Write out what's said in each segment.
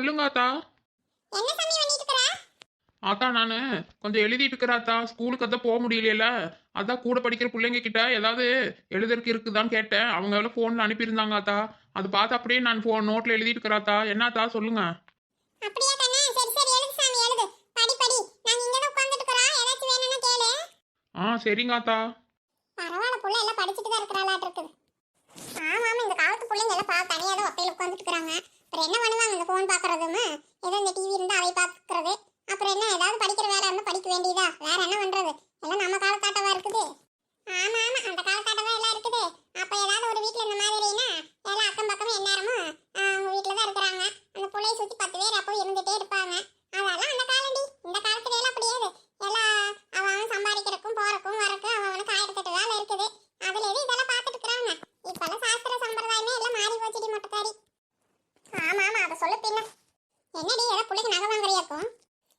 சொல்லுங்க ஆத்தா. என்ன சாமி பண்ணிட்டு இருக்கற ஆத்தா நான் கொஞ்சம் எழுதிட்டு இருக்கிறாத்தா ஸ்கூலுக்கு அதான் போக முடியலையில. அதான் கூட படிக்கிற பிள்ளைங்க கிட்ட ஏதாவது எழுதுறதுக்கு இருக்குதான்னு கேட்டேன். அவங்க எல்லாம் ஃபோனில் அனுப்பியிருந்தாங்க ஆத்தா. அது பார்த்து அப்படியே நான் ஃபோன் நோட்டில் எழுதிட்டு இருக்கிறாத்தா என்னத்தா சொல்லுங்க. அப்படியா கண்ணே? சரி சரி. எழுது சாமி எழுது. படி படி. நாங்க இங்க தான் உட்கார்ந்துட்டு இருக்கறோம் ஏதாச்சும் வேணும்னா கேளு. ஆ சரிங்க ஆத்தா. பரவாயில்ல புள்ள எல்லாம் படிச்சுட்டு தான் இருக்கறாளாட்டு இருக்குது ஆமா ஆமா. இந்த காலத்து பிள்ளைங்க எல்லாம் பா தனியா தான் ஒத்தையில உட்கார்ந்துட்டு இருக்காங்க அப்புறம் என்ன பண்ணுவாங்க இந்த ஃபோன் பாக்குறதும் ஏதோ இந்த டிவி இருந்தால் அதை பாக்குறது அப்புறம் என்ன ஏதாவது படிக்கிற வேலை இருந்தால் படிக்க வேண்டியதா? வேற என்ன பண்ணுறது எல்லாம் நம்ம காலத்து இருக்குது ஆமா ஆமா அந்த காலத்தாட்டவா எல்லாம் இருக்குது அப்ப ஏதாவது ஒரு வீட்ல இந்த மாதிரினா எல்லாம் அக்கம் பக்கம் எந்நேரமும் ஆ, அவங்க வீட்ல தான் இருக்கிறாங்க அந்த புள்ளைய சுத்தி பத்து பேர் அப்போ இருந்துட்டே இருப்பாங்க அதெல்லாம் அந்த காலடி இந்த காலத்துல எல்லாம் அப்படியே எல்லாம் அவன் அவன் சம்பாதிக்கிறதுக்கும் போறக்கும் வரக்கும் அவன் அவனுக்கு ஆயிரத்தெட்டு வேலை இருக்குது அதுல எது இதெல்லாம் பார்த்துட்டு இருக்கிறாங்க இப்பெல்லாம் சாஸ்திர சம்பிரதாயமே எல்லாம் மாறி போச்சுடி மொட்டைக்காரி ஆமா ஆமா அதை சொல்லு பின்ன என்னடி ஏதோ புள்ளைக்கு நகை வாங்குறியாக்கும்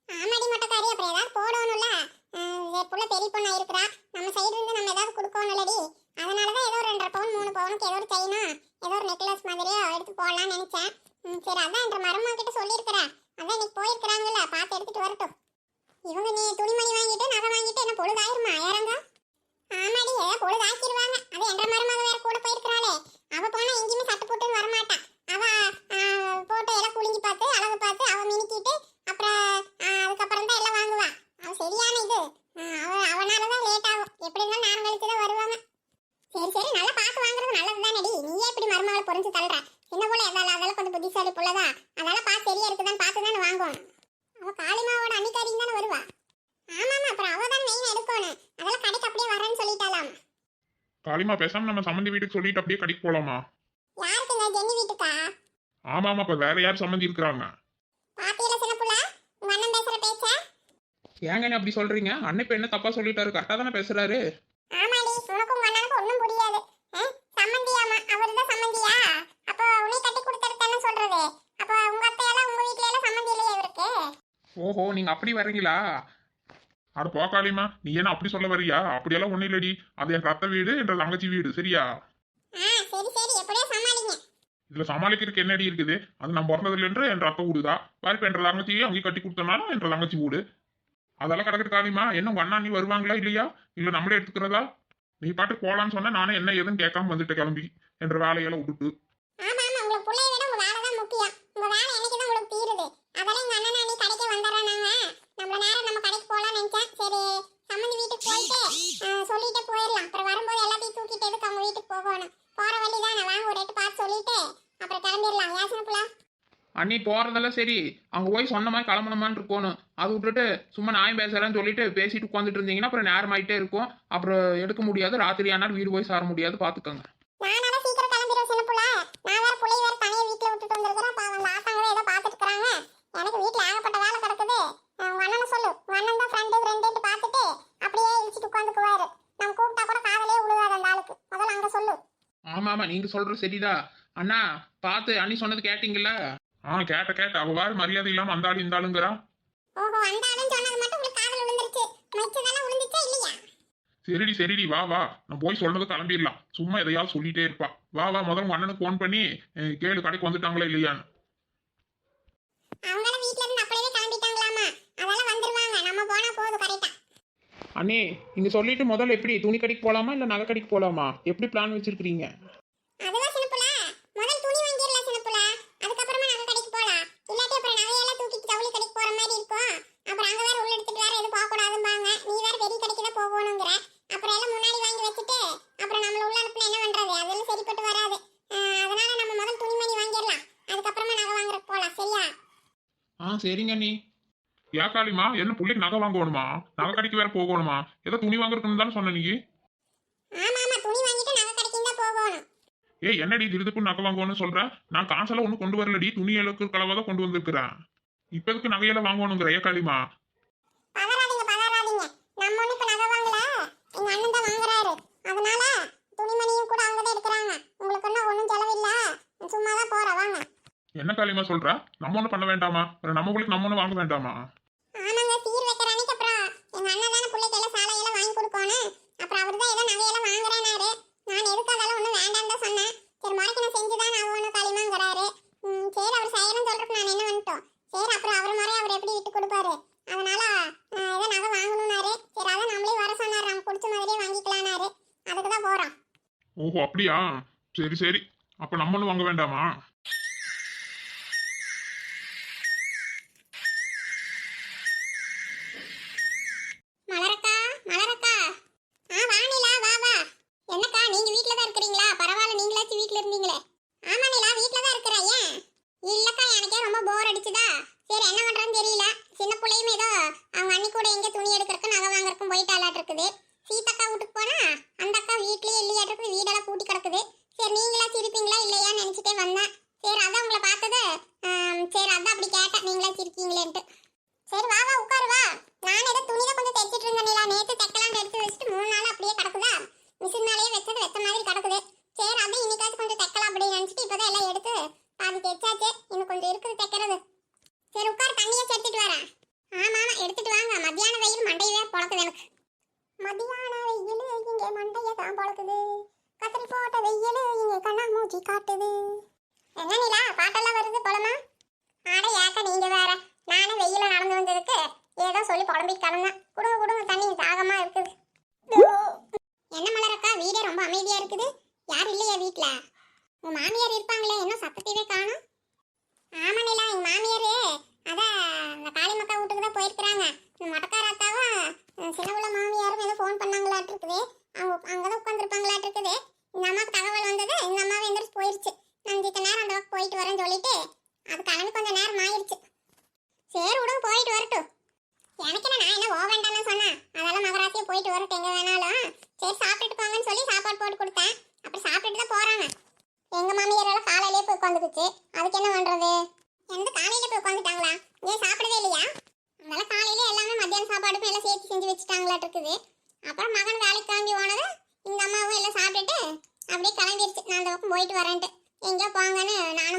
ஆமாடி மொட்டைக்காரி அப்புறம் ஏதாவது போடணும்ல அஹ் புள்ள பெரிய பொண்ணா இருக்கிறா. நம்ம சைடு இருந்து நம்ம ஏதாவது கொடுக்கணும்லடி அதனாலதான் ஏதோ ஒரு ரெண்டரை பவுன் மூணு பவுனுக்கு ஏதோ ஒரு செயினா ஏதோ ஒரு நெக்லஸ் மாதிரியோ எடுத்து போடலாம்னு நினைச்சேன். சரி அதான் என்ற மருமக கிட்ட சொல்லியிருக்கிறேன் அதான் இன்னைக்கு போயிருக்கிறாங்கல்ல பார்த்து எடுத்துட்டு வரட்டும். இவங்க நீ துணிமணி வாங்கிட்டு நகை வாங்கிட்டு என்ன பொழுதாயிருமா யாரங்க ஆமாடி ஏதோ பொழுது அது என்ற மருமக வேற கூட போயிருக்கிறாளே. அவ போனா எங்கேயுமே சட்டை போட்டுன்னு வரமாட்டா. அவ போட்டு எல்லாம் குளிஞ்சு பார்த்து அழகு பார்த்து அவ மினுக்கிட்டு அப்புறம் அதுக்கப்புறம் தான் எல்லாம் வாங்குவா அவ சரியான இது ஆ, அவ அவனால தான் லேட் ஆகும் எப்படி இருந்தாலும் நேரம் கழிச்சு தான் வருவாங்க சரி சரி நல்லா பார்த்து வாங்குறது நல்லது தானடி நீயே இப்படி மருமகளை பொறிஞ்சு தள்ளுற சின்ன போல எதால அதெல்லாம் கொஞ்சம் புத்திசாலி புள்ளதா அதெல்லாம் பார்த்து சரியா இருக்குதான்னு பார்த்து தானே வாங்குவோம் அவ காளிமாவோட அன்னிக்காரியும் தானே வருவா ஆமாமா அப்புறம் அவ தான் மெயின் எடுக்கணும் அதெல்லாம் கடைக்கு அப்படியே வரேன்னு சொல்லிட்டாலாம் காளிமா பேசாம நம்ம சம்மந்தி வீட்டுக்கு சொல்லிட்டு அப்படியே கடைக்கு போலாமா? யாருக்குங்க? ஜென்னி வீட்டுக்கா? ஆமா ஆமா இப்ப வேற யார் சம்மந்தி இருக்கிறாங்க? பாத்தியில சின்ன புள்ள உங்க அண்ணன் பேசுற பேச்ச? ஏங்க அப்படி சொல்றீங்க? அண்ணன் இப்ப என்ன தப்பா சொல்லிட்டாரு? கரெக்டா தானே பேசுறாரு? ஆமாடி உனக்கும் உங்க அண்ணனுக்கும் ஒண்ணும் புரியாது. சம்மந்தியாமா அவர் தான் சம்மந்தியா அப்போ உன்னை கட்டி கொடுத்துருத்தானே சொல்றது? அப்போ உங்க அத்தையெல்லாம் உங்க வீட்ல எல்லாம் சம்மந்தி இல்லையா இவருக்கு? ஓஹோ நீங்க அப்படி வர்றீங்களா? அட போ காளிமா நீ என்ன அப்படி சொல்ல வரியா அப்படியெல்லாம் ஒண்ணும் இல்லடி. அது என் ரத்த வீடு என்ற தங்கச்சி வீடு. சரியா? இதுல சமாளிக்கிறதுக்கு என்னடி இருக்குது? அது நான் பிறந்ததுல என்று என் ரத்த வீடுதா? வாய்ப்பு என்ற தங்கச்சியை அவங்க கட்டி கொடுத்தனாலும் என்ற தங்கச்சி வீடு. அதெல்லாம் கிடக்குது காளிமா என்ன உங்க அண்ணா நீ வருவாங்களா இல்லையா? இல்ல நம்மளே எடுத்துக்கிறதா? நீ பாட்டு போலான்னு சொன்னா நானே என்ன ஏதுன்னு கேட்காம வந்துட்டு கிளம்பி. என்ற வேலையெல்லாம் விட்டுட்டு ஆமா ஆமா உங்களுக்கு புள்ளைய விட உங்க வேலை தான் முக்கியம் உங்க வேலை என்னைக்கு தான் உங்களுக்கு தீருது அதெல்லாம் எங்க அண்ணன் நீ கடைக்கு வந்துடுறானாங்க நம்மள நேரம் நம்ம கடைக்கு போலாம்னு நினைச்சேன் சரி சம்மந்தி வீட்டுக்கு போயிட்டு ஆ, சொல்லிட்டு போயிடலாம் அப்புறம் வரும்போது எல்லாத்தையும் தூக்கிட்டு எதுக்கு அவங்க வீட்டுக்கு போகணும். போற வழி தான் வாங்க ஒரு எட்டு பார்த்து சொல்லிட்டு அப்புறம் கிளம்பிடலாம். யாசன புள்ள? அண்ணி போறதெல்லாம் சரி. அங்க போய் சொன்ன மாதிரி கிளம்பணுமான்னு இருக்கணும். அது விட்டுட்டு சும்மா நாயம் பேசுறேன்னு சொல்லிட்டு பேசிட்டு உட்காந்துட்டு இருந்தீங்கன்னா அப்புறம் நேரம் ஆயிட்டே இருக்கும். அப்புறம் எடுக்க முடியாது. ராத்திரி ஆனாலும் வீடு போய் சார முடியாது. பாத்துக்கோங்க. எனக்கு வீட்டுல ஏகப்பட்ட வேலை கிடக்குது. உங்க அண்ணனை சொல்லு. உங்க அண்ணன் தான் ஃப்ரெண்டு ஃப்ரெண்டு பார்த்துட்டு அப்படியே இழுச்சிட்டு உட்காந்துக்குவாரு. நம்ம கூப்பிட்டா கூட அங்க சொல்லு ஆமா ஆமா நீங்க சொல்றது சரிதா அண்ணா பார்த்து அண்ணி சொன்னது கேட்டீங்கல்ல? ஆ கேட்ட கேட்ட. அவ வேற மரியாதை இல்லாம அந்த ஆளு இந்த ஆளுங்கிறா. ஓஹோ அந்த ஆளுன்னு சொன்னது மட்டும் உங்களுக்கு காதல் விழுந்துருச்சு. மிச்சதெல்லாம் விழுந்துச்சா இல்லையா? சரிடி சரிடி. வா வா. நான் போய் சொன்னது கிளம்பிடலாம். சும்மா எதையாவது சொல்லிட்டே இருப்பா. வா வா. முதல்ல உங்க அண்ணனுக்கு ஃபோன் பண்ணி கேளு கடைக்கு வந்துட்டாங்களா இல்லையான்னு அவங்கள வீட்ல இருந்து அப்படியே கிளம்பிட்டாங்களாமா அதெல்லாம் வந்துருவாங்க நம்ம போனா போதும் கரெக்டா அண்ணே நீங்க சொல்லிட்டு முதல்ல எப்படி துணி கடைக்கு போலாமா இல்ல நகை கடைக்கு போலாமா? எப்படி பிளான் வச்சிருக்கீங்க அதுவா சின்னப்புல முதல் துணி வாங்கிடலாம் சின்னப்புல அதுக்கப்புறமா நகை கடைக்கு போலாம். இல்லாட்டி அப்புறம் நகையெல்லாம் தூக்கிட்டு ஜவுளி கடைக்கு போற மாதிரி இருக்கும். அப்புறம் அங்க வேற உள்ள எடுத்துட்டு வேற எதுவும் போக கூடாதும்பாங்க நீ வேற பெரிய கடைக்கு தான் போகணுங்கிற. அப்புறம் எல்லாம் முன்னாடி வாங்கி வச்சுட்டு அப்புறம் நம்மள உள்ள அனுப்புனா என்ன பண்றது? அதெல்லாம் சரிப்பட்டு வராது. அதனால நம்ம முதல் துணிமணி வாங்கிடலாம். அதுக்கப்புறமா நகை வாங்குறதுக்கு போலாம். சரியா? ஆ சரிங்க அண்ணி. ஏன் காளிமா என்ன பிள்ளைக்கு நகை வாங்கணுமா? நகை கடைக்கு வேற போகணுமா? ஏதோ துணி வாங்குறதுன்னு தானே சொன்ன நீ? ஏய் என்னடி திருதுப்பு நகை வாங்குவோன்னு சொல்ற? நான் காசெல்லாம் ஒன்றும் கொண்டு வரலடி. துணி இலக்கு கலவை தான் கொண்டு வந்திருக்கிறேன். இப்ப எதுக்கு நகையெல்லாம் வாங்கணுங்கிற ஏ காளிமா பதறாதீங்க பதறாதீங்க. நம்ம ஒண்ணு இப்ப நகை வாங்கல. எங்க அண்ணன் தான் வாங்குறாரு. அதனால துணிமணியும் கூட அவங்க தான் எடுக்கிறாங்க. உங்களுக்கு ஒன்றும் ஒன்றும் செலவில்ல. சும்மா தான் போறேன் வாங்க. என்ன காளிமா சொல்ற? நம்ம ஒன்றும் பண்ண வேண்டாமா? நம்ம உங்களுக்கு நம்ம ஒன்றும் வாங்க வேண்டாமா ஆமாங்க சீர் வைக்கிற அன்னைக்கு அப்புறம் எங்க அண்ணன் தானே பிள்ளைக்கு எல்லாம் சாலையெல்லாம் வாங்கி கொடுக்கணும் அப்புறம் அவர் தான் ஏதோ நகையெல்லாம் வாங்குறேனாரு நான் எதுக்கு அதெல்லாம் ஒன்றும் வேண்டாம் தான் சொன்னேன் சரி முறைக்கு நான் செஞ்சு தான் ஆகணும் களிமாங்கிறாரு ம், சரி அவர் செய்யணும்னு சொல்றதுக்கு நான் என்ன பண்ணிட்டோம் அப்படியா? சரி சரி. அப்ப நம்மளும் வாங்க வேண்டாமா?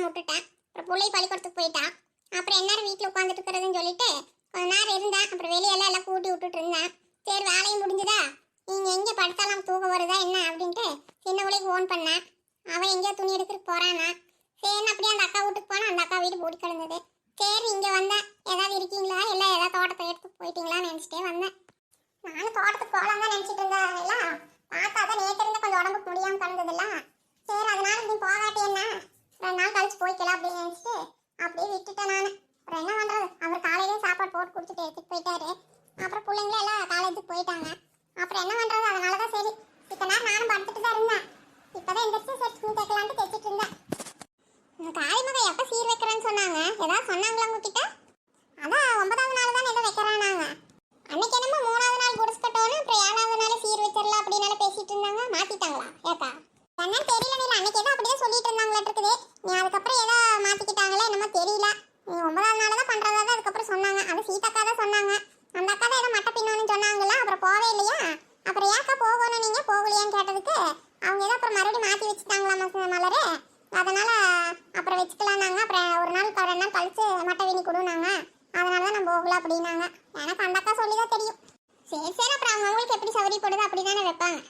போங்கன்னு விட்டுட்டேன் அப்புறம் பிள்ளை பள்ளிக்கூடத்துக்கு போயிட்டான் அப்புறம் என்ன வீட்டில் உட்காந்துட்டு இருக்கிறதுன்னு சொல்லிட்டு கொஞ்ச நேரம் இருந்தேன். அப்புறம் வெளியெல்லாம் எல்லாம் கூட்டி விட்டுட்டு இருந்தேன். சரி வேலையும் முடிஞ்சுதா? நீங்கள் எங்கே படுத்தாலாம் தூக்கம் வருதா என்ன அப்படின்ட்டு சின்ன பிள்ளைக்கு ஃபோன் பண்ணேன். அவன் எங்கேயோ துணி எடுத்துட்டு போறானா. சரி அப்படியே அந்த அக்கா வீட்டுக்கு போனால் அந்த அக்கா வீடு போட்டு கிடந்தது. சரி இங்கே வந்தேன். ஏதாவது இருக்கீங்களா? எல்லாம் ஏதாவது தோட்டத்தை எடுத்து போயிட்டீங்களான்னு நினச்சிட்டே வந்தேன். நானும் தோட்டத்துக்கு போகலாம் தான் நினச்சிட்டு இருந்தேன். எல்லாம் பார்த்தா தான் நேற்று இருந்த கொஞ்சம் உடம்புக்கு முடியாமல் கிடந்ததுல்ல சரி அதனால நீ போகாட்டி என்ன ரெண்டு நாள் கழிச்சு போய்க்கலாம் அப்படின்னு நினைச்சிட்டு அப்படியே விட்டுட்டேன் நான் அப்புறம் என்ன பண்றது அவர் காலையிலேயே சாப்பாடு போட்டு கொடுத்துட்டு எடுத்துட்டு போயிட்டாரு அப்புறம் பிள்ளைங்கள எல்லாம் காலேஜுக்கு போயிட்டாங்க அப்புறம் என்ன பண்றது அதனால தான் சரி இத்தனை நேரம் நானும் படுத்துட்டு தான் இருந்தேன் இப்பதான் எந்திரிச்சு சரி துணி தைக்கலான்ட்டு தைச்சிட்டு இருந்தேன் இந்த காளிமகை எப்ப சீர் வைக்கிறேன்னு சொன்னாங்க ஏதாவது சொன்னாங்களா உங்ககிட்ட அதான் ஒன்பதாவது நாள் தான் ஏதோ வைக்கிறானாங்க அன்னைக்கு என்னமோ மூணாவது நாள் குடிச்சுக்கட்டோன்னு அப்புறம் ஏழாவது நாள் சீர் வச்சிடலாம் அப்படின்னு பேசிட்டு இருந்தாங்க மாத்திட்டாங்களா ஏக்கா என்னன்னு தெரியல நீ அன்னைக்கு ஏதோ அப்படியே சொல்லிட்டு இருந்தாங்களா இருக்குது. நீ அதுக்கப்புறம் ஏதோ மாத்திக்கிட்டாங்களே என்னமோ தெரியல. நீ ஒன்பதாவது நாள் தான் பண்றதா தான் அதுக்கப்புறம் சொன்னாங்க. அது சீதாக்கா தான் சொன்னாங்க. அந்த அக்கா தான் ஏதோ மட்டை பின்னோன்னு சொன்னாங்களா? அப்புறம் போவே இல்லையா? அப்புறம் ஏக்கா போகணும்? நீங்க போகலையான்னு கேட்டதுக்கு அவங்க ஏதோ அப்புறம் மறுபடியும் மாத்தி வச்சுட்டாங்களா மலரு? அதனால அப்புறம் வச்சுக்கலாம்னாங்க அப்புறம் ஒரு நாள் ரெண்டு நாள் கழிச்சு மட்டை வீணி கொடுனாங்க அதனால தான் நான் போகல அப்படின்னாங்க. எனக்கு அந்த அக்கா சொல்லி தான் தெரியும். சரி சரி. அப்புறம் அவங்க அவங்களுக்கு எப்படி சௌகரியப்படுது அப்படி தானே வைப்பாங்க.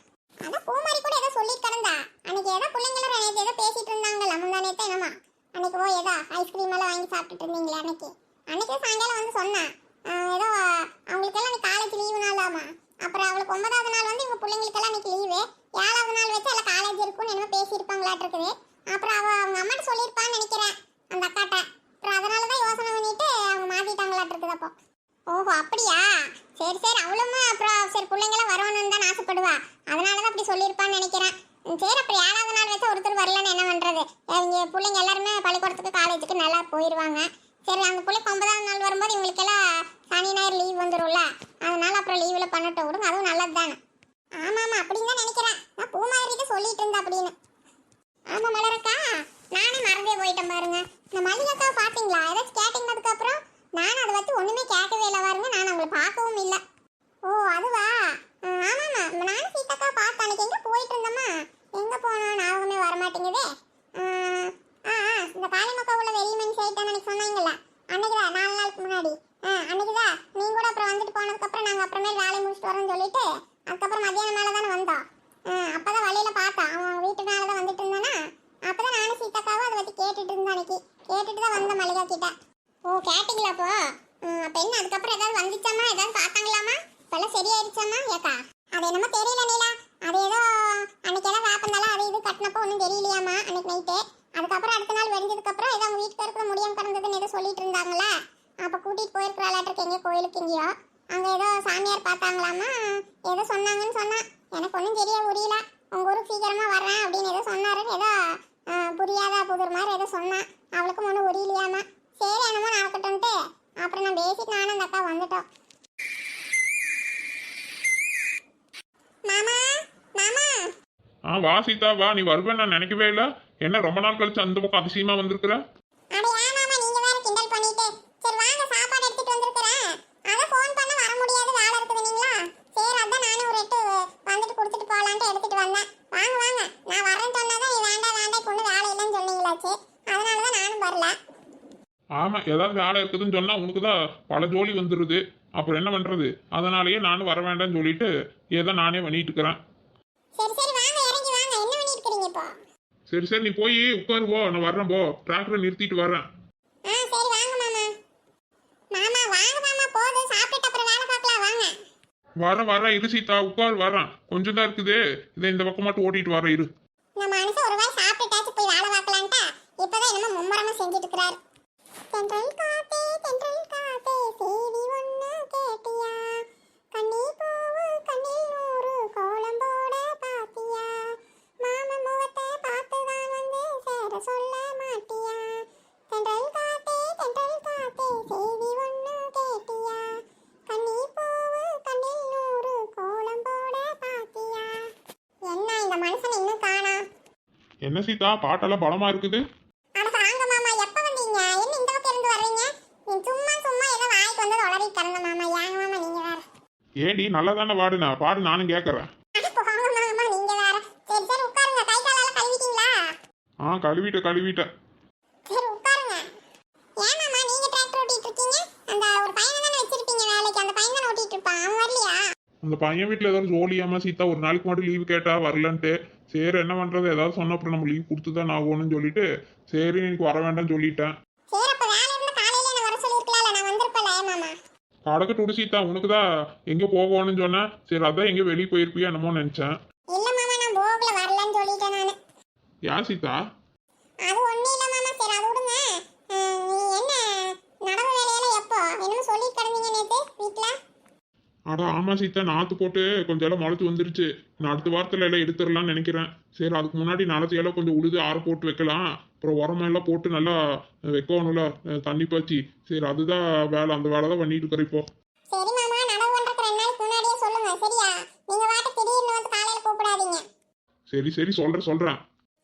அதான் பூமாரி கூட ஏதோ சொல்லிட்டு கிடந்தா. அன்னைக்கு ஏதோ பிள்ளைங்கள நேற்று ஏதோ பேசிட்டு இருந்தாங்கல்ல முந்தா நேத்து என்னமா. அன்னைக்கு ஓ ஏதோ ஐஸ்கிரீம் எல்லாம் வாங்கி சாப்பிட்டுட்டு இருந்தீங்களே அன்னைக்கு. அன்னைக்கு சாயங்காலம் வந்து சொன்னேன் ஏதோ அவங்களுக்கெல்லாம் நீ காலேஜ் லீவு நாளாமா அப்புறம் அவளுக்கு ஒன்பதாவது நாள் வந்து இவங்க பிள்ளைங்களுக்கெல்லாம் இன்னைக்கு லீவு ஏழாவது நாள் வச்சு எல்லாம் காலேஜ் இருக்கும்னு என்னமோ பேசியிருப்பாங்களாட்டு இருக்குது. அப்புறம் அவ அவங்க அம்மாட்ட சொல்லியிருப்பான்னு நினைக்கிறேன் அந்த அக்காட்ட. அப்புறம் அதனால தான் யோசனை பண்ணிட்டு அவங்க மாத்திட்டாங்களாட்டு இருக்குது அப்போ. ஓஹோ அப்படியா? சரி சரி அவளும் அப்புறம் சரி பிள்ளைங்களாம் வரணும்னு தான் ஆசைப்படுவா. அதனால அப்படி சொல்லியிருப்பான்னு நினைக்கிறேன். சரி அப்புறம் ஏழாவது நாள் வச்சு ஒருத்தர் வரலன்னு என்ன பண்றது? இவங்க பிள்ளைங்க எல்லாருமே பள்ளிக்கூடத்துக்கு காலேஜுக்கு நல்லா போயிடுவாங்க சரி அந்த பிள்ளைக்கு ஒன்பதாவது நாள் வரும்போது இவங்களுக்கெல்லாம் சனி ஞாயிறு லீவ் வந்துரும்ல. அதனால அப்புறம் லீவில் பண்ணட்ட விடுங்க அதுவும் நல்லது தானே ஆமா ஆமா அப்படின்னு தான் நினைக்கிறேன். நான் பூமாரிட்ட சொல்லிட்டு இருந்தேன் அப்படின்னு. ஆமா மலரக்கா நானே மறந்தே போயிட்டேன் பாருங்க. இந்த மல்லிகக்கா பாத்தீங்களா ஏதாச்சும் கேட்டீங்கதுக்கு அப்புறம் நானும் அதை பற்றி ஒண்ணுமே கேட்கவே இல்லை பாருங்க. நான் அவங்கள பார்க்க இல்லை ஓ அதுவா அஹ் ஆமாம்மா நானும் சீதாக்கா பார்த்தேன் அன்னைக்கு எங்க போயிட்டு இருந்தோமா எங்க போனோம் ஞாபகமே வர மாட்டேங்குதே அஹ் ஆ ஆ, இந்த காளிமக்கா உள்ள வெளிமன் சைட்டான்னு அன்னைக்கு சொன்னாங்கல்ல அன்னைக்குதான் நாலு நாளுக்கு முன்னாடி ஆ அன்னைக்குதான் நீங்க கூட அப்புறம் வந்துட்டு போனதுக்கு அப்புறம் நாங்க அப்புறமே வேலையை முடிச்சுட்டு வரோம்னு சொல்லிட்டு அதுக்கப்புறம் மதியானம் மேல தானே வந்தோம் ஆ, அப்பதான் வழியில பார்த்தோம் அவன் வீட்டு மேல தான் வந்துட்டு இருந்தானா அப்பதான் நானும் சீதாக்காவும் அதை பத்தி கேட்டுட்டு இருந்தேன் அன்னைக்கு கேட்டுட்டு தான் வந்த மல்லிகா கிட்ட ஓ கேட்டீங்களா அப்போ ம், அப்ப என்ன அதுக்கப்புறம் ஏதாவது வந்துச்சாமா ஏதாவது பார்த்தாங்களாமா இப்பெல்லாம் சரியாயிருச்சாமா ஏக்கா அது என்னமோ தெரியல நீலா அது ஏதோ அன்னைக்கு ஏதோ வேப்பந்தாலும் அது இது கட்டினப்போ ஒன்றும் தெரியலையாமா அன்னைக்கு நைட்டு அதுக்கப்புறம் அடுத்த நாள் வெடிஞ்சதுக்கு அப்புறம் ஏதோ அவங்க வீட்டுக்காருக்கு முடியாம கிடந்ததுன்னு ஏதோ சொல்லிட்டு இருந்தாங்களா அப்ப கூட்டிட்டு போயிருக்கிறாளாட்டிருக்கு எங்கேயோ கோயிலுக்கு எங்கேயோ அங்க ஏதோ சாமியார் பார்த்தாங்களாமா ஏதோ சொன்னாங்கன்னு சொன்னா எனக்கு ஒன்றும் சரியா புரியல உங்க ஊருக்கு சீக்கிரமா வர்றேன் அப்படின்னு ஏதோ சொன்னாரு ஏதோ ஆ, புரியாத புதிர் மாதிரி ஏதோ சொன்னா அவளுக்கும் ஒன்றும் புரியலையாமா சரி என்னமோ நடக்கட்டும்ட்டு அப்புறம் நான் பேசிட்டு நானும் அந்த அக்கா வந்துட்டோம் மாமா மாமா ஆ வா சீதா வா. நீ வருவேன் நான் நினைக்கவே இல்லை. என்ன ரொம்ப நாள் கழிச்சு அந்த பக்கம் அதிசயமா வந்திருக்கிற? ஆமா ஏதாவது வேலை இருக்குதுன்னு சொன்னா உனக்கு தான் பல ஜோலி வந்துருது. அப்புறம் என்ன பண்றது? அதனாலயே நானும் வர வேண்டாம்னு சொல்லிட்டு ஏதோ நானே பண்ணிட்டு இருக்கிறேன் சரி சரி வாங்க இறங்கி வாங்க என்ன பண்ணிட்டு இருக்கீங்க இப்போ சரி சரி நீ போய் உட்காரு போ. நான் வர்றேன் போ. டிராக்டரை நிறுத்திட்டு வர்றேன். ஆ சரி வாங்க மாமா. மாமா வாங்க மாமா. போதும் சாப்பிட்டுட்டு அப்புறம் வேலை பார்க்கலாம். வாங்க. வரேன் வரேன் இரு சீதா. உட்காரு வரேன் கொஞ்சம் தான் இருக்குது. இதை இந்த பக்கம் மட்டும் ஓட்டிட்டு வரேன் இரு. நம்ம மனுஷன் ஒரு வாய் சாப்பிட்டுட்டாச்சு போய் வேலை பார்க்கலான்ட்டா இப்பதான் என்னமோ மும்மரமா செஞ்சுட்டு இருக்கிறாரு. தென்றல் காத்தே தென்றல் மாமா. ஏங்க மாமா. நீங்க வேற? ஏடி நல்லா தானே பாடுனா? பாடு நானும் கேட்கறேன் அட போங்க மாமா நீங்க வேற சரி சரி உட்காருங்க கை காலெல்லாம் கழுவிட்டீங்களா ஆ கழுவிட்ட கழுவிட்ட சரி உட்காருங்க ஏன் மாமா நீங்க டிராக்டர் ஓட்டிட்டு இருக்கீங்க அந்த ஒரு பையனை தானே வச்சிருப்பீங்க வேலைக்கு அந்த பையன் தானே ஓட்டிட்டு இருப்பான் அவன் வரலையா அந்த பையன் வீட்டில் ஏதாவது ஜோலியாம சீதா ஒரு நாளைக்கு மட்டும் லீவு கேட்டா வரலன்ட்டு. சரி என்ன பண்றது? ஏதாவது சொன்ன அப்புறம் நம்ம லீவ் கொடுத்து தான் ஆகணும்னு சொல்லிட்டு சரி எனக்கு வர வேண்டாம்னு சொல்லிட்டேன். ஏன் மாமா? கடக்கட்டு சீதா உனக்கு தான் எங்கே போகணும்னு சொன்னேன். சரி அதான் எங்கே வெளியே போயிருப்பியா என்னமோ நினச்சேன். யார் சீதா அது ஒண்ணும் இல்ல மாமா சரி அது விடுங்க அஹ், நீ என்ன நடவு வேலையெல்லாம் எப்போ என்னமோ சொல்லி கிடந்தீங்க நேத்து வீட்ல அடா ஆமா சீதா நாற்று போட்டு கொஞ்சம் எல்லாம் முளைச்சு வந்துருச்சு. நான் அடுத்த வாரத்தில் எல்லாம் எடுத்துடலாம்னு நினைக்கிறேன். சரி அதுக்கு முன்னாடி நாளத்தையெல்லாம் கொஞ்சம் உழுது ஆற போட்டு வைக்கலாம். அப்புறம் உரமெல்லாம் போட்டு நல்லா வைக்கணும்ல தண்ணி பாய்ச்சி. சரி அதுதான் வேலை. அந்த வேலை தான் பண்ணிட்டு இருக்கிறேன் இப்போ. சரி மாமா நடவு பண்றதுக்கு ரெண்டு நாளைக்கு முன்னாடியே சொல்லுங்க சரியா நீங்க வாட்டு திடீர்னு வந்து காலையில கூப்பிடாதீங்க சரி சரி சொல்கிறேன் சொல்கிறேன்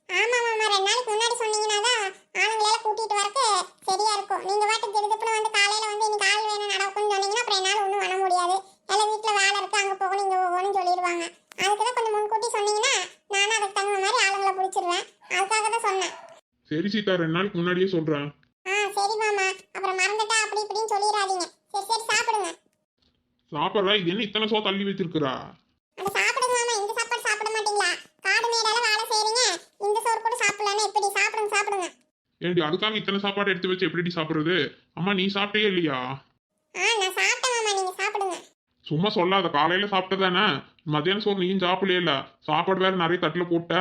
ஆமா மாமா ரெண்டு நாளைக்கு முன்னாடி சொன்னீங்கன்னா தான் ஆளுங்களெல்லாம் கூட்டிட்டு வரக்கு சரியா இருக்கும் நீங்க வாட்டு திடுதுப்புன்னு வந்து காலையில வந்து இன்னைக்கு ஆள் வேணும் நடக்கும்னு சொன்னீங்கன்னா அப்புறம் என்னால ஒன்றும் பண்ண முடியாது எல்லாம் வீட்டுல வேலை இருக்கு அங்க போகணும் இங்க போகணும்னு சொல்லிடுவாங்க. அதுக்கு தான் கொஞ்சம் முன்கூட்டி சொன்னீங்கன்னா நானும் அதுக்கு தகுந்த மாதிரி ஆளுங்களை பிடிச்சிருவேன். அதுக்காக தான் சொன்னேன். சரி சீதா ரெண்டு நாளைக்கு முன்னாடியே சொல்கிறேன் ஆ சரி மாமா. அப்புறம் மறந்துட்டா அப்படி இப்படின்னு சொல்லிடாதீங்க. சரி சரி சாப்பிடுங்க. சாப்பிட்றா? இது என்ன இத்தனை சோ தள்ளி வச்சிருக்கிறா? அட சாப்பிடுங்க மாமா. இந்த சாப்பாடு சாப்பிட மாட்டீங்களா? காடு மேடால வேலை செய்றீங்க. இந்த சோறு கூட சாப்பிடலன்னா எப்படி சாப்பிடுங்க சாப்பிடுங்க. ஏண்டி அதுக்காக இத்தனை சாப்பாடு எடுத்து வச்சு எப்படி சாப்பிட்றது? அம்மா நீ சாப்பிட்டே இல்லையா ஆ நான் சாப்பிட்டேன் மாமா நீங்க சாப்பிடுங்க சும்மா சொல்லாத காலையில சாப்பிட்டதானே? மத்தியானம் சோறு நீயும் சாப்பிடலே இல்ல சாப்பாடு வேற நிறைய தட்டுல போட்ட.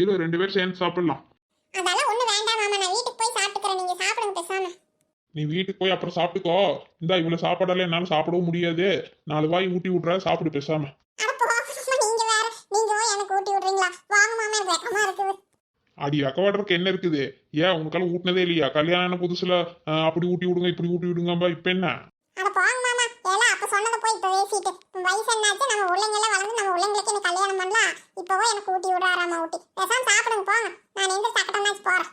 இரு ரெண்டு பேரும் சேர்ந்து சாப்பிடலாம். அதெல்லாம் ஒண்ணு வேண்டாம் மாமா. நான் வீட்டுக்கு போய் சாப்பிட்டுக்கிறேன். நீங்க சாப்பிடுங்க பேசாம. நீ வீட்டுக்கு போய் அப்புறம் சாப்பிட்டுக்கோ. இந்தா இவ்வளவு சாப்பாடெல்லாம் என்னால சாப்பிடவும் முடியாது. நாலு வாய் ஊட்டி விட்றா சாப்பிடு பேசாம. அட அக்கவாடுறதுக்கு என்ன இருக்குது? ஏன் உனக்கெல்லாம் ஊட்டினதே இல்லையா? கல்யாணம் புதுசுல அப்படி ஊட்டி விடுங்க இப்படி ஊட்டி விடுங்கம்பா இப்ப என்ன அட போங்க மாமா எல்லாம் அப்ப சொன்னதை போய் இப்ப பேசிட்டு வயசு என்னாச்சு? நம்ம உள்ளங்கெல்லாம் வளர்ந்து நம்ம உள்ளங்களுக்கு எனக்கு கல்யாணம் பண்ணலாம் இப்பவோ எனக்கு ஊட்டி விடுறாராமா ஊட்டி? பேசாம சாப்பிடுங்க போங்க. நான் எந்த சக்கட்டமாச்சு போறேன்.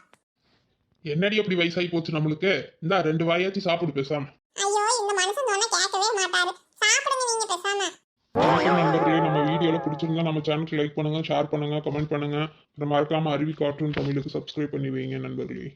என்னடி அப்படி வயசாகி போச்சு நம்மளுக்கு? இந்தா ரெண்டு வாயாச்சும் சாப்பிடு பேசாம. ஐயோ இந்த மனுஷன் சொன்னா கேட்கவே மாட்டாரு. சாப்பிடுங்க நீங்க பேசாம. நண்பர்களே நம்ம வீடியோல பிடிச்சிருந்தா நம்ம சேனலுக்கு லைக் பண்ணுங்க ஷேர் பண்ணுங்க கமெண்ட் பண்ணுங்க. அப்புறம் மறக்காம அருவி கார்ட்டூன் தமிழுக்கு சப்ஸ்கிரைப் பண்ணி வைங்க நண்பர்களே.